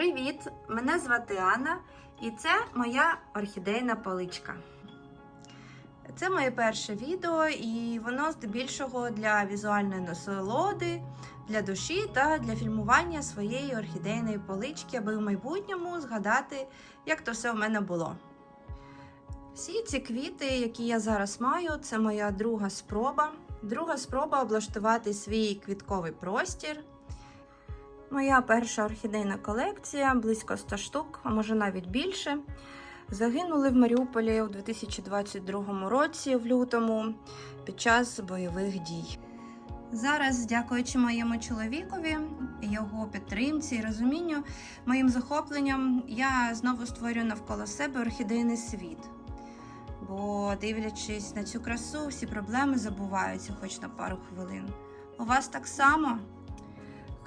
Привіт! Мене звати Анна, і це моя орхідейна поличка. Це моє перше відео, і воно здебільшого для візуальної насолоди, для душі та для фільмування своєї орхідейної полички, аби в майбутньому згадати, як то все в мене було. Всі ці квіти, які я зараз маю, це моя друга спроба. Друга спроба облаштувати свій квітковий простір. Моя перша орхідейна колекція, близько 100 штук, а може навіть більше. Загинули в Маріуполі у 2022 році, в лютому, під час бойових дій. Зараз, дякуючи моєму чоловікові, його підтримці і розумінню, моїм захопленням, я знову створюю навколо себе орхідейний світ. Бо, дивлячись на цю красу, всі проблеми забуваються хоч на пару хвилин. У вас так само?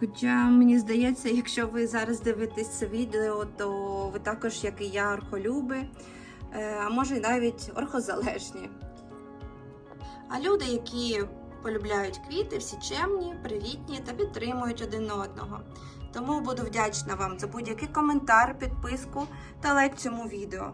Хоча мені здається, якщо ви зараз дивитесь це відео, то ви також, як і я, орхолюби, е, а може й навіть орхозалежні. А люди, які полюбляють квіти, всі чемні, привітні та підтримують один одного. Тому буду вдячна вам за будь-який коментар, підписку та лайк цьому відео.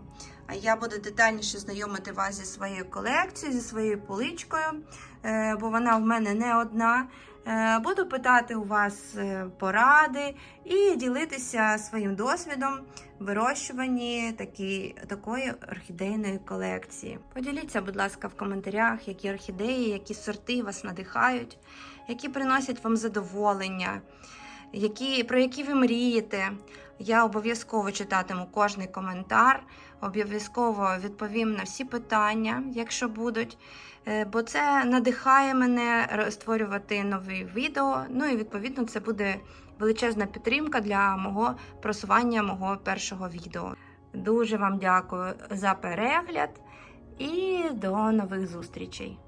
А я буду детальніше знайомити вас зі своєю колекцією, зі своєю поличкою, е, бо вона в мене не одна. Е, Буду питати у вас е, поради і ділитися своїм досвідом вирощуванні такі, такої орхідейної колекції. Поділіться, будь ласка, в коментарях, які орхідеї, які сорти вас надихають, які приносять вам задоволення, які, про які ви мрієте. Я обов'язково читатиму кожний коментар, обов'язково відповім на всі питання, якщо будуть. Е, бо це надихає мене створювати нові відео. Ну і відповідно це буде величезна підтримка для мого просування мого першого відео. Дуже вам дякую за перегляд і до нових зустрічей!